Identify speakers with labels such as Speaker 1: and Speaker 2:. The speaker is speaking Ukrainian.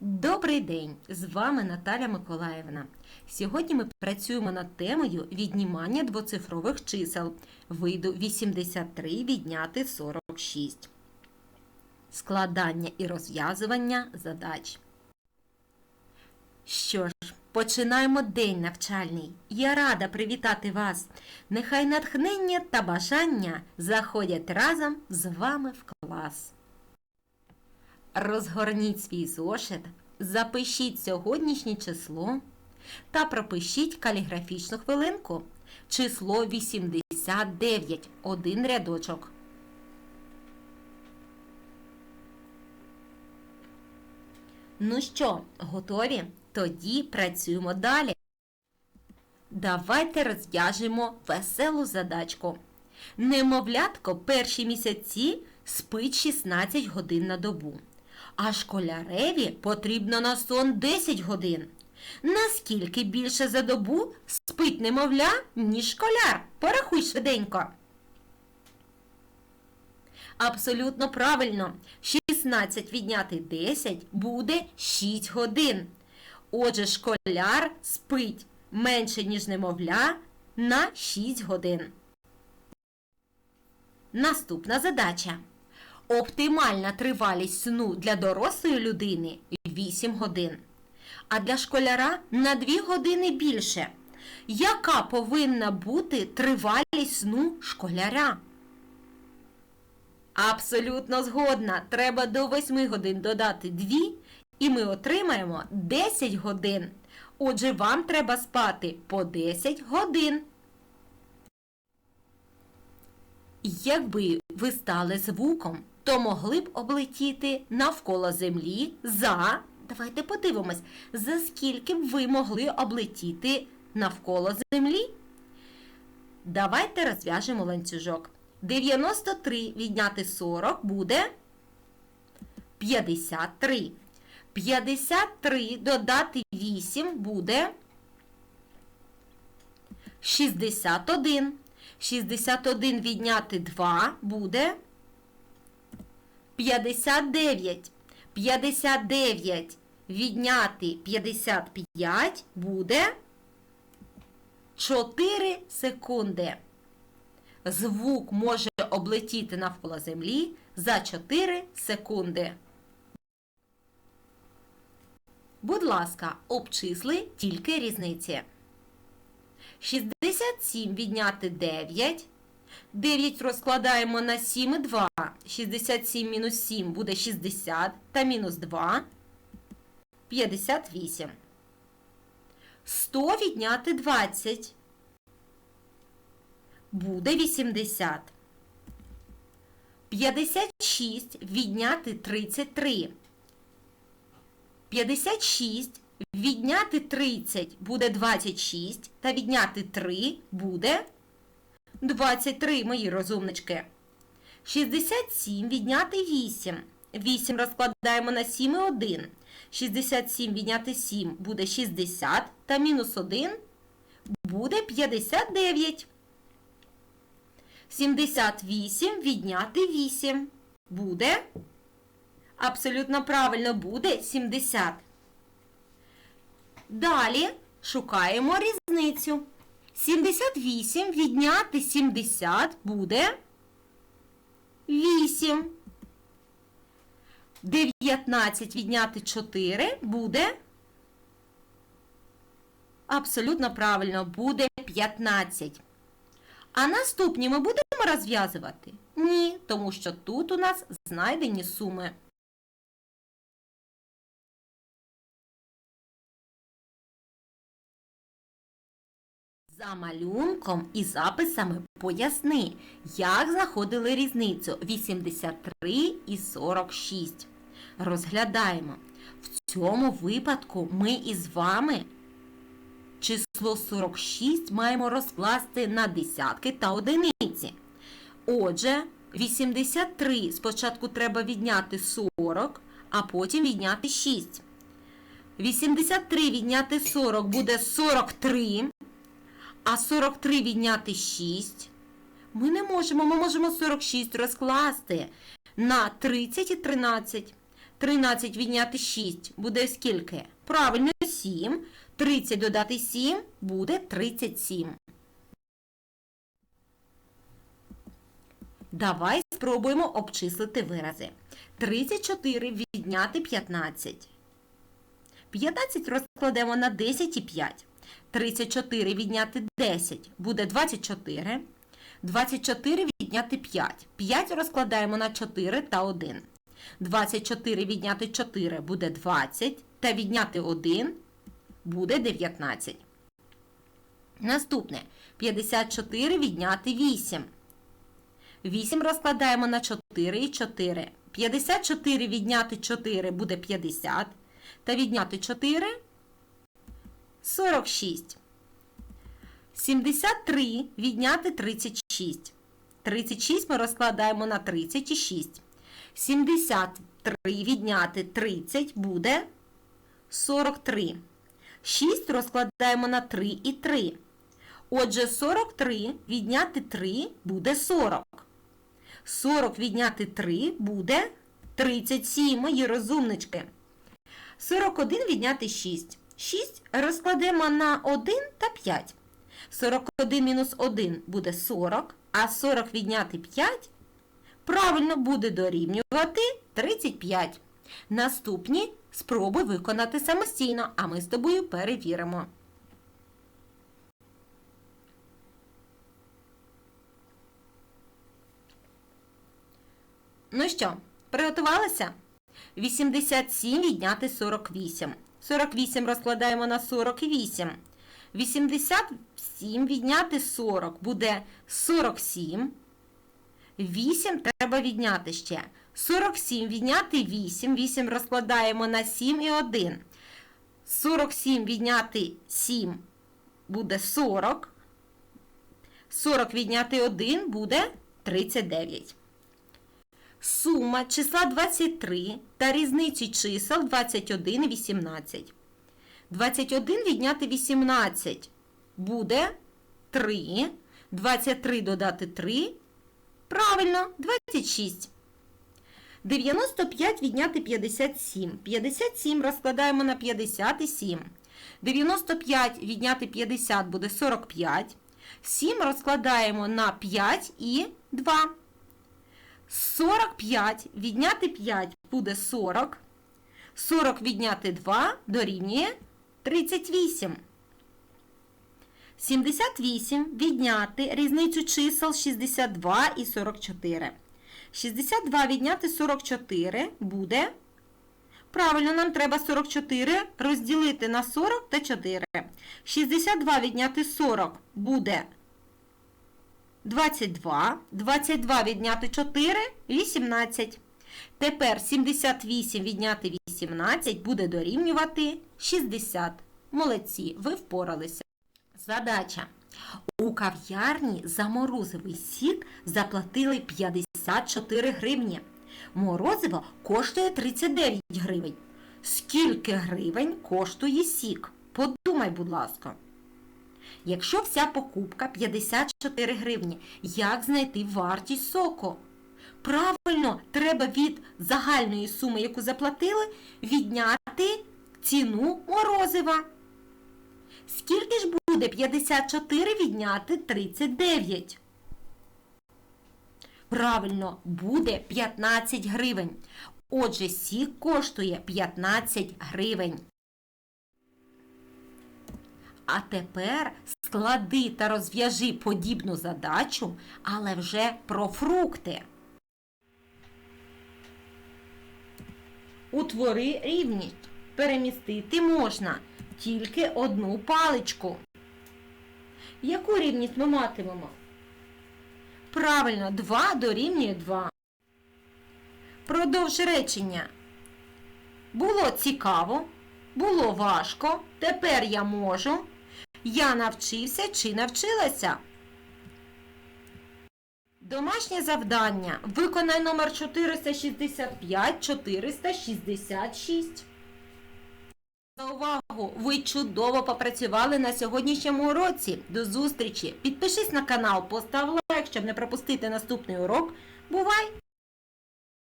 Speaker 1: Добрий день! З вами Наталя Миколаївна. Сьогодні ми працюємо над темою віднімання двоцифрових чисел. Вийду 83 відняти 46. Складання і розв'язування задач. Що ж, починаємо день навчальний. Я рада привітати вас. Нехай натхнення та бажання заходять разом з вами в клас. Розгорніть свій зошит, запишіть сьогоднішнє число та пропишіть каліграфічну хвилинку. Число 89, один рядочок. Ну що, готові? Тоді працюємо далі. Давайте розв'яжемо веселу задачку. Немовлятко перші місяці спить 16 годин на добу, а школяреві потрібно на сон 10 годин. Наскільки більше за добу спить немовля, ніж школяр? Порахуй швиденько. Абсолютно правильно. 16 відняти 10 буде 6 годин. Отже, школяр спить менше, ніж немовля, на 6 годин. Наступна задача. Оптимальна тривалість сну для дорослої людини 8 годин, а для школяра на 2 години більше. Яка повинна бути тривалість сну школяра? Абсолютно згодна. Треба до 8 годин додати 2, і ми отримаємо 10 годин. Отже, вам треба спати по 10 годин. Якби ви стали звуком, то могли б облетіти навколо землі за. Давайте подивимось, за скільки б ви могли облетіти навколо землі. Давайте розв'яжемо ланцюжок. 93 відняти 40 буде 53. 53 додати 8 буде 61. 61 відняти 2 буде 59. 59 відняти 55 буде 4 секунди. Звук може облетіти навколо землі за 4 секунди. Будь ласка, обчисли тільки різниці. 67 відняти 9. 9 розкладаємо на 7 і 2. 67 мінус 7 буде 60 та мінус 2 – 58. 100 відняти 20 буде 80. 56 відняти 33. 56 відняти 30 буде 26, та відняти 3 буде 23, мої розумнички. 67 відняти 8. 8 розкладаємо на 7 і 1. 67 відняти 7 буде 60, та мінус 1 буде 59. 78 відняти 8 буде. Абсолютно правильно буде 70. Далі шукаємо різницю. 78 відняти 70 буде 8. 19 відняти 4 буде. Абсолютно правильно, буде 15. А наступні ми будемо розв'язувати? Ні, тому що тут у нас знайдені суми. За малюнком і записами поясни, як знаходили різницю 83 і 46. Розглядаємо. В цьому випадку ми із вами число 46 маємо розкласти на десятки та одиниці. Отже, 83 спочатку треба відняти 40, а потім відняти 6. 83 відняти 40 буде 43. А 43 відняти 6. Ми не можемо, ми можемо 46 розкласти на 30 і 13. 13 відняти 6 буде скільки? Правильно, 7. 30 додати 7 буде 37. Давай спробуємо обчислити вирази. 34 відняти 15. 15 розкладемо на 10 і 5. 34 відняти 10 буде 24. 24 відняти 5. 5 розкладаємо на 4 та 1. 24 відняти 4 буде 20. Та відняти 1 буде 19. Наступне 54 відняти 8. 8 розкладаємо на 4 і 4. 54 відняти 4 буде 50. Та відняти 4 46. 73 відняти 36. 36 ми розкладаємо на 36. 73 відняти 30 буде 43. 6 розкладаємо на 3 і 3. Отже, 43 відняти 3 буде 40. 40 відняти 3 буде 37, мої розумнички. 41 відняти 6. 6 розкладемо на 1 та 5. 41 мінус 1 буде 40, а 40 відняти 5 правильно буде дорівнювати 35. Наступні спробуй виконати самостійно, а ми з тобою перевіримо. Ну що, приготувалися? 87 відняти 48. 48 розкладаємо на 48. 87 відняти 40 буде 47. 8 треба відняти ще. 47 відняти 8. 8 розкладаємо на 7 і 1. 47 відняти 7 буде 40. 40 відняти 1 буде 39. Сума числа 23 та різниці чисел 21 і 18. 21 відняти 18 буде 3. 23 додати 3. Правильно, 26. 95 відняти 57. 57 розкладаємо на 57. 95 відняти 50 буде 45. 7 розкладаємо на 5 і 2. 45 відняти 5 буде 40. 40 відняти 2 дорівнює 38. 78 відняти різницю чисел 62 і 44. 62 відняти 44 буде. Правильно, нам треба 44 розділити на 40 та 4. 62 відняти 40 буде 22. 22 відняти 4 18. Тепер 78 відняти 18 буде дорівнювати 60. Молодці, ви впоралися. Задача. У кав'ярні за морозивий сік заплатили 54 гривні. Морозиво коштує 39 гривень. Скільки гривень коштує сік? Подумай, будь ласка. Якщо вся покупка 54 гривні, як знайти вартість соку? Правильно, треба від загальної суми, яку заплатили, відняти ціну морозива. Скільки ж буде 54 відняти 39? Правильно, буде 15 гривень. Отже, сік коштує 15 гривень. А тепер склади та розв'яжи подібну задачу, але вже про фрукти. Утвори рівність. Перемістити можна тільки одну паличку. Яку рівність ми матимемо? Правильно, 2 дорівнює 2. Продовж речення. Було цікаво, було важко, тепер я можу. Я навчився чи навчилася. Домашнє завдання. Виконай номер 465-466. За увагу! Ви чудово попрацювали на сьогоднішньому уроці. До зустрічі! Підпишись на канал, постав лайк, щоб не пропустити наступний урок. Бувай!